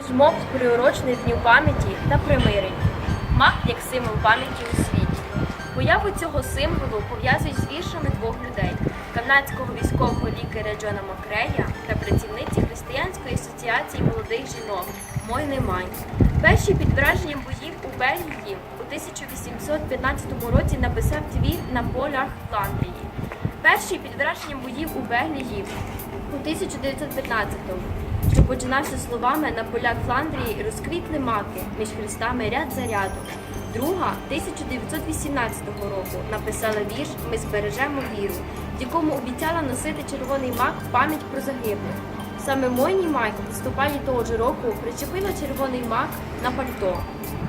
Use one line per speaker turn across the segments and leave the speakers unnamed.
Флешмоб приурочений Дню пам'яті та примирення. Мак як символ пам'яті у світі. Появу цього символу пов'язують з віршами двох людей канадського військового лікаря Джона Макрея та працівниці Християнської асоціації молодих жінок Мойни Мань. Перші під враженням боїв у Бельгії у 1815 році написав твір на полях Фландрії. Перший під враженням боїв у Бельгії у 1915-му, що починався словами на полях Фландрії розквітли маки між хрестами ряд за рядом. Друга 1918 року написала вірш Ми збережемо віру, в якому обіцяла носити червоний мак пам'ять про загиблих. Саме Мойні Майк в листопаді того ж року причепила червоний мак на пальто.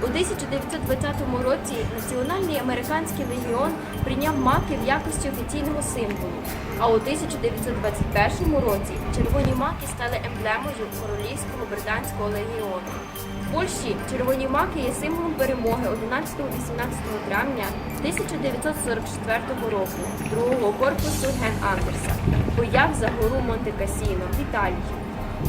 У 1920 році Національний американський легіон прийняв маки в якості офіційного символу. А у 1921 році червоні маки стали емблемою Королівського британського легіону. В Польщі червоні маки є символом перемоги 11-18 травня 1944 року другого корпусу Ген Андерса, боях за гору Монте-Касіно в Італії.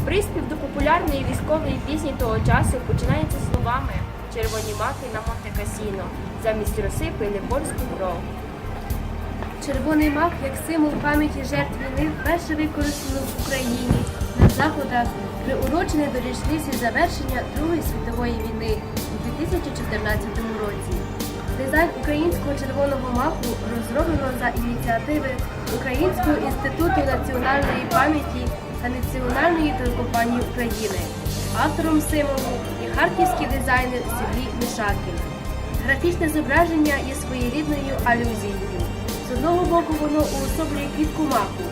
Приспів до популярної військової пісні того часу починається словами Червоні маки на Монте-Касіно замість роси пили польську кров.
Червоний мак як символ пам'яті жертв війни вперше використано в Україні на заходах, приурочений до річниці завершення Другої світової війни у 2014 році. Дизайн українського червоного маку розроблено за ініціативи Українського інституту національної пам'яті та Національної телекомпанії України. Автором символу є харківський дизайнер Сергій Мішакін. Графічне зображення є своєрідною алюзією. З одного боку воно уособлює квітку маку,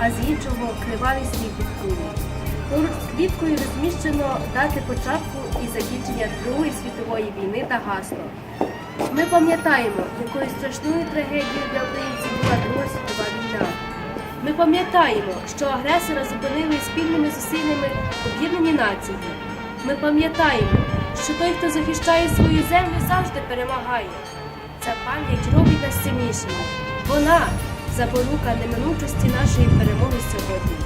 а з іншого кривавий слід від кулі. Поруч з квіткою розміщено дати початку і закінчення Другої світової війни та гасло. Ми пам'ятаємо, якою страшною трагедією для українців була війна. Ми пам'ятаємо, що агресора зупинили спільними зусиллями об'єднані нації. Ми пам'ятаємо, що той, хто захищає свою землю, завжди перемагає. Ця пам'ять робить нас сильнішими. Вона запорука неминучості нашої перемоги сьогодні.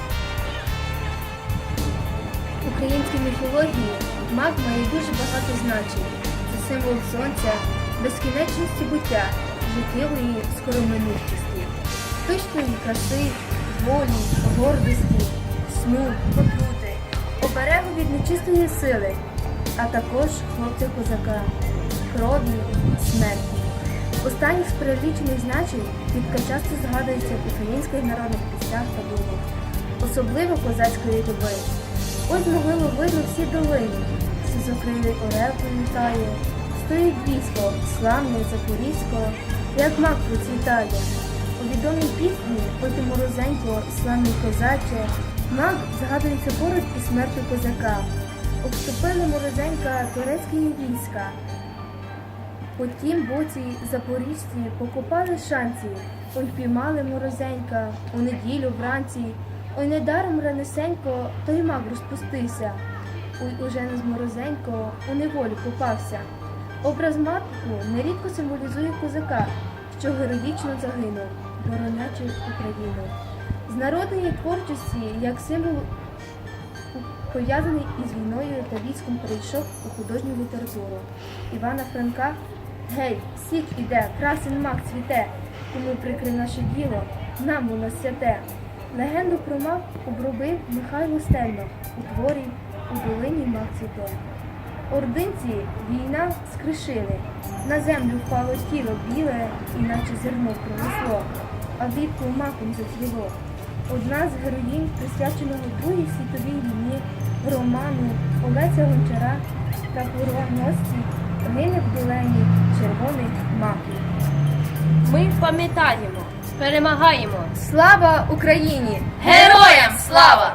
Українській міфології мак має дуже багато значень. Це символ сонця, безкінечності буття, життєвої скороминутості, пишної краси, волі, гордості, сну, отрути, оберегу від нечистої сили, а також хлопця козака, крові, смерті. Останніх з перелічених значень квітка часто згадується в українських народних піснях та думах, особливо козацької доби. Ось могилу видно всі долини, сизокрилий орел прилітає, стоїть військо, славне запорізько, як мак процвітає. Відомій пісні «Ой ти морозенько, славний козаче, мак згадується поруч із смертю козака. Обступили морозенька турецькі війська. По тім боці запоріжці покупали шанці, ой піймали морозенька у неділю вранці, ой недаром ранесенько той мак розпустився, ой уже не з морозенько у неволі попався. Образ матку нерідко символізує козака, що героїчно загинув, боронячи Україну. З народної творчості як символ пов'язаний із війною та військом перейшов у художню літературу. Івана Франка Гей, сік іде, красен мак цвіте, кому прикри наше діло, нам воно святе. Легенду про мак обробив Михайло Стельмах у творі у долині мак цвіте. Ординці війна скришили, на землю впало тіло біле, іначе зерно проросло, а влітку маком зацвіло. Одна з героїнь, присвяченого Другій світовій війні, роману Олеся Гончара та пороносці гине в долені червоних маків.
Ми пам'ятаємо, перемагаємо!
Слава Україні!
Героям слава!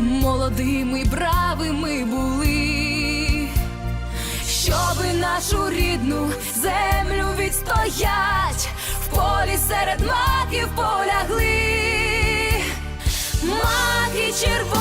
молодими бравими були, щоби нашу рідну землю відстоять, в полі серед маків полягли. Маки червоні